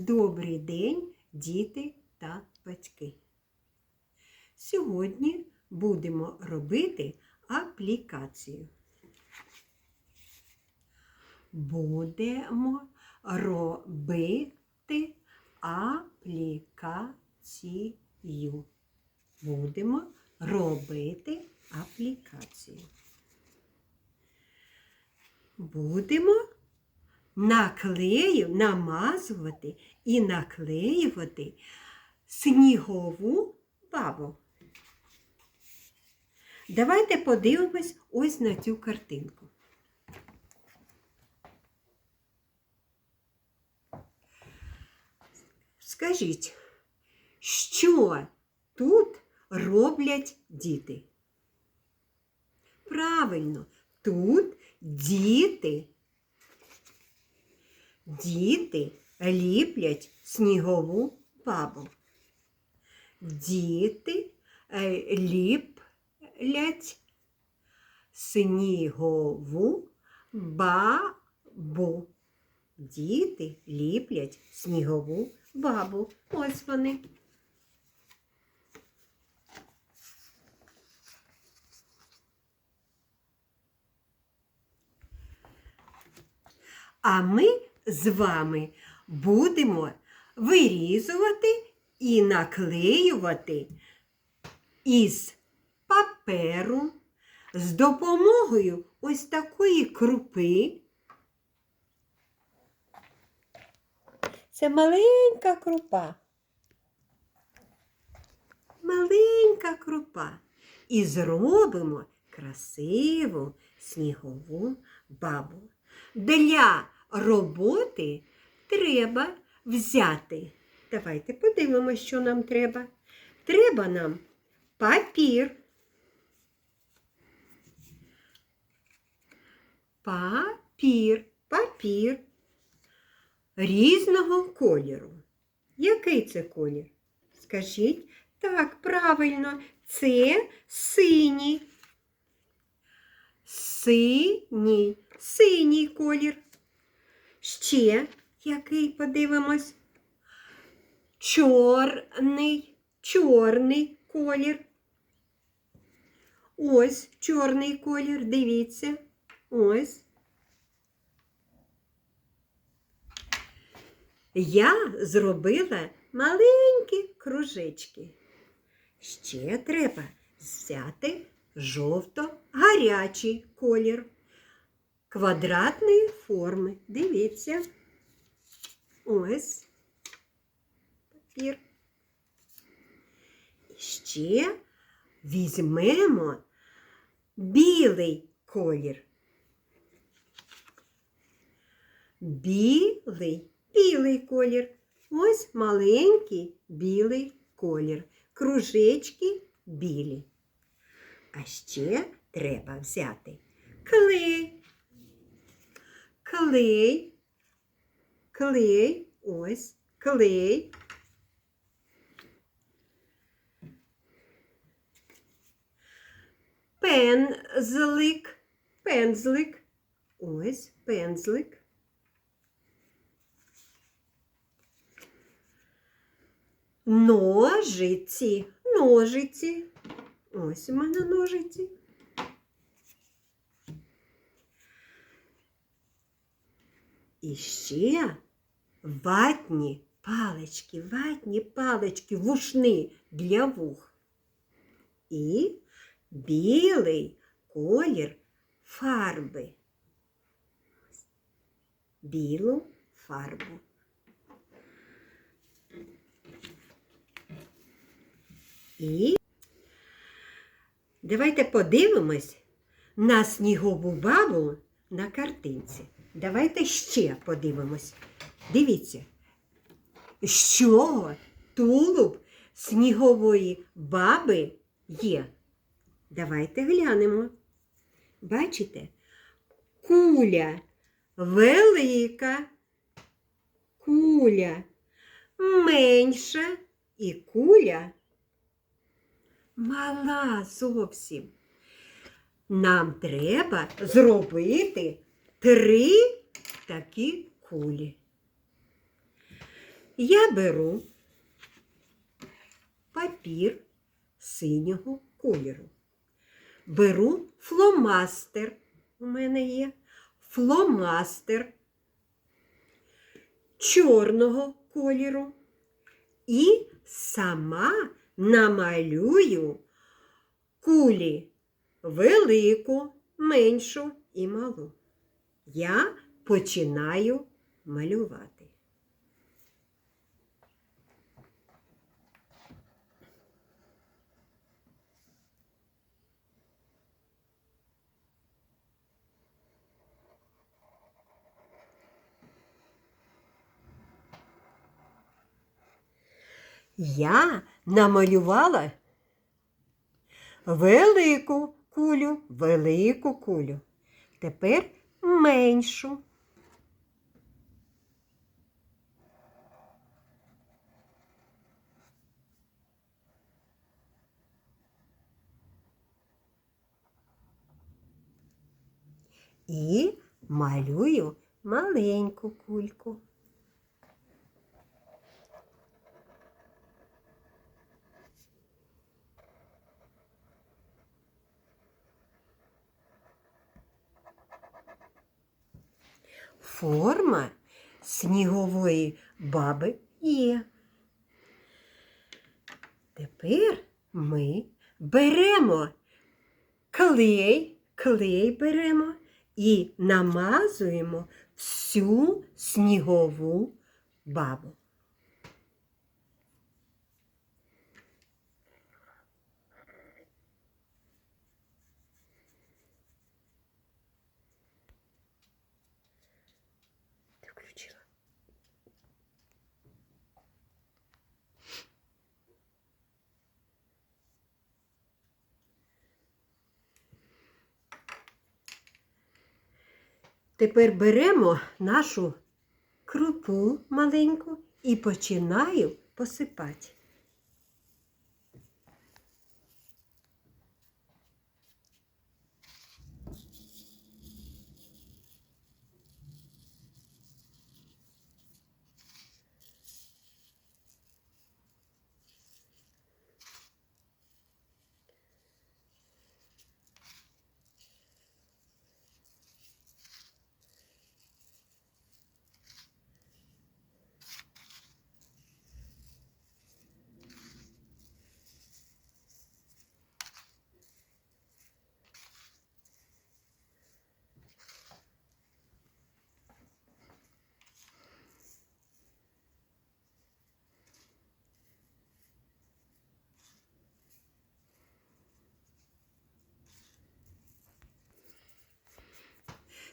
Добрий день, діти та батьки. Сьогодні будемо робити аплікацію. Будемо робити аплікацію. Будемо робити аплікацію. Будемо наклею, намазувати і наклеювати снігову бабу. Давайте подивимось ось на цю картинку. Скажіть, що тут роблять діти? Правильно, тут діти Діти ліплять снігову бабу. Діти е, ліплять снігову бабу. Діти ліплять снігову бабу. Ось вони. А ми з вами будемо вирізувати і наклеювати із паперу з допомогою ось такої крупи. Це маленька крупа. Маленька крупа. І зробимо красиву снігову бабу. Для роботи треба взяти. Давайте подивимося, що нам треба. Треба нам папір. Папір, папір різного кольору. Який це колір? Скажіть, так, правильно, це синій. Синій, синій колір. Ще який подивимось? Чорний, чорний колір. Ось чорний колір, дивіться. Ось. Я зробила маленькі кружечки. Ще треба взяти жовто-гарячий колір квадратної форми. Дивіться. Ось папір. І ще візьмемо білий колір. Білий, білий колір. Ось маленький білий колір. Кружечки білі. А ще треба взяти клей клей, клей, ось, клей. Пензлик, пензлик, ось пензлик. Ножиці, ножиці. Ось у мене ножиці. І ще ватні палички, ватні палички, вушни для вух. І білий колір фарби. Білу фарбу. І давайте подивимось на снігову бабу на картинці. Давайте ще подивимось. Дивіться, з чого тулуб снігової баби є. Давайте глянемо. Бачите? Куля велика, куля менша і куля мала зовсім. Нам треба зробити три такі кулі. я беру папір синього кольору. Беру фломастер. У мене є фломастер чорного кольору. І сама намалюю кулі велику, меншу і малу. Я починаю малювати. Я намалювала велику кулю, велику кулю. Тепер меншу. І малюю маленьку кульку. Форма снігової баби є. Тепер ми беремо клей, клей беремо і намазуємо всю снігову бабу. Тепер беремо нашу крупу маленьку і починаю посипати.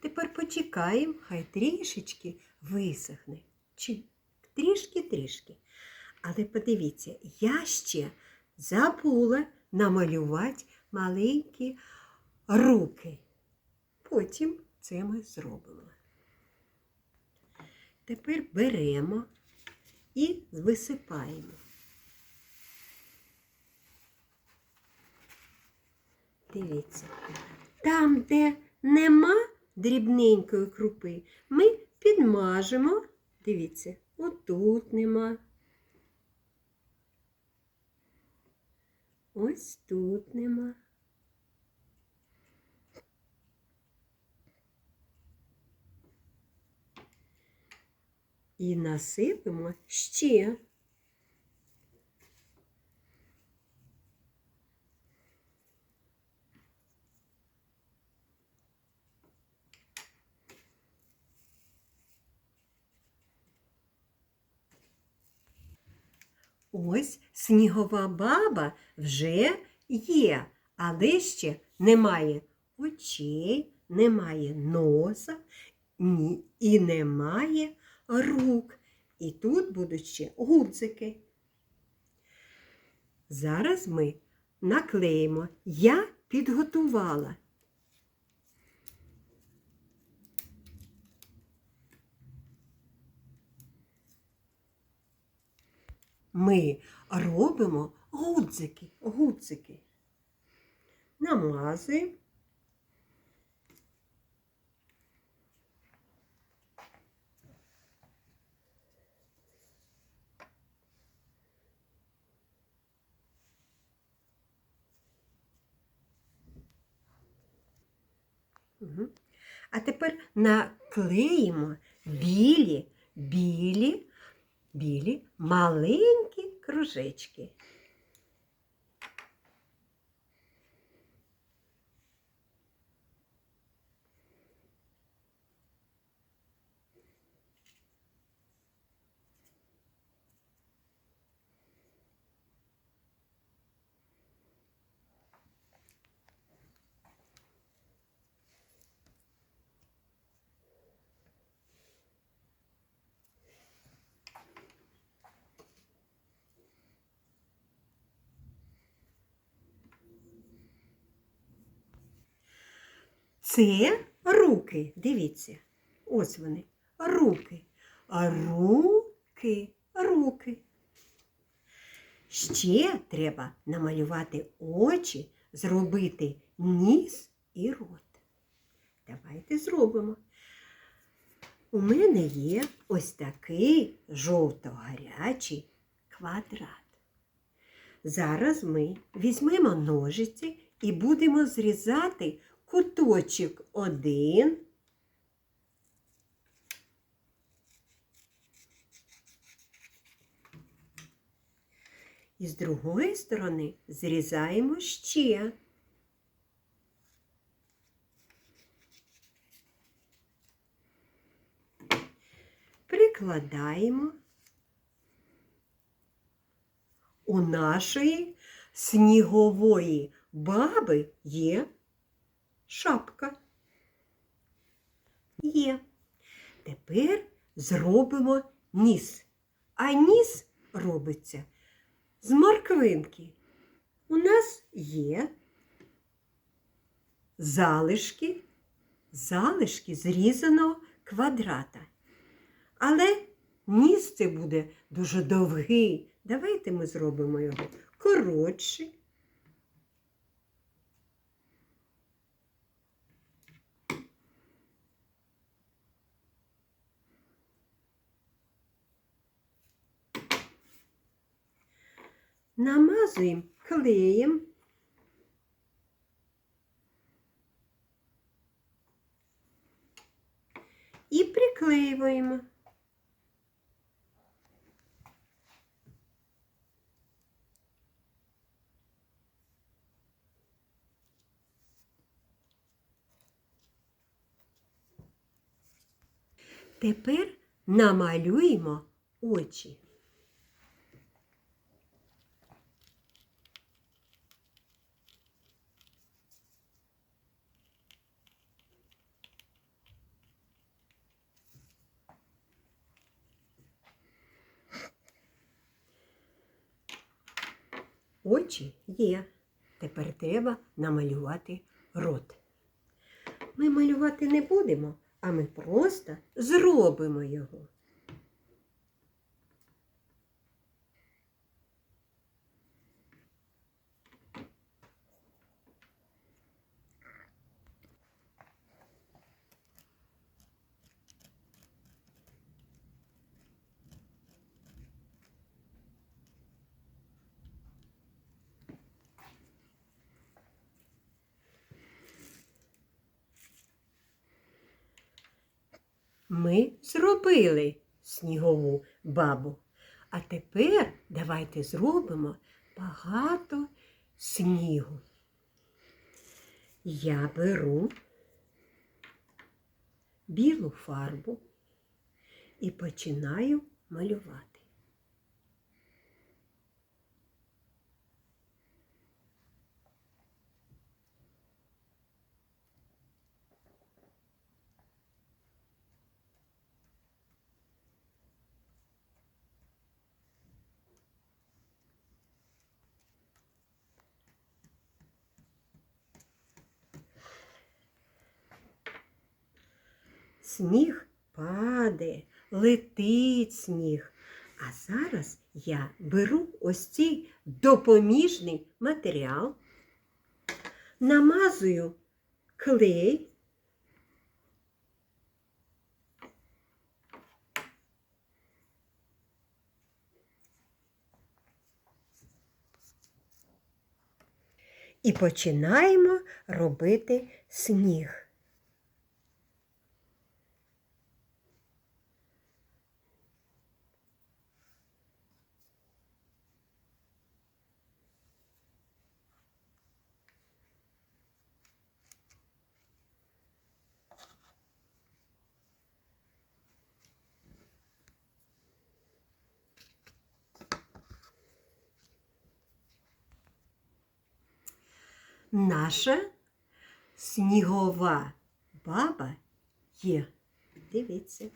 Тепер почекаємо, хай трішечки висохне. Чи трішки-трішки. Але подивіться, я ще забула намалювати маленькі руки. Потім це ми зробимо. Тепер беремо і висипаємо. Дивіться, там, де нема дрібненької крупи, ми підмажемо. Дивіться, отут нема. Ось тут нема. І насипемо ще. Ось снігова баба вже є, але ще немає очей, немає носа і немає рук. І тут будуть ще гудзики. Зараз ми наклеїмо. Я підготувала. ми робимо гудзики, гудзики. намази. А тепер наклеїмо білі, білі, білі маленькі кружечки. Це руки. Дивіться. Ось вони. Руки. Руки, руки. Ще треба намалювати очі, зробити ніс і рот. Давайте зробимо. У мене є ось такий жовто-гарячий квадрат. Зараз ми візьмемо ножиці і будемо зрізати куточок один. І з другої сторони зрізаємо ще. Прикладаємо у нашої снігової баби є шапка. Є. Тепер зробимо ніс. А ніс робиться з морквинки. У нас є залишки, залишки зрізаного квадрата. Але ніс це буде дуже довгий. Давайте ми зробимо його коротший. Намазуємо клеєм. І приклеюємо. Тепер намалюємо очі. Очі є. Тепер треба намалювати рот. Ми малювати не будемо, а ми просто зробимо його. Ми зробили снігову бабу. А тепер давайте зробимо багато снігу. Я беру білу фарбу і починаю малювати. Сніг падає, летить сніг. А зараз я беру ось цей допоміжний матеріал, намазую клей. І починаємо робити сніг. Наша снігова баба є. Дивіться.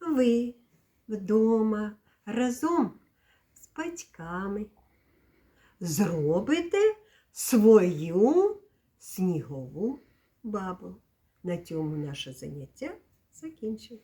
Ви вдома разом з батьками зробите свою снігову бабу. На цьому наше заняття закінчено.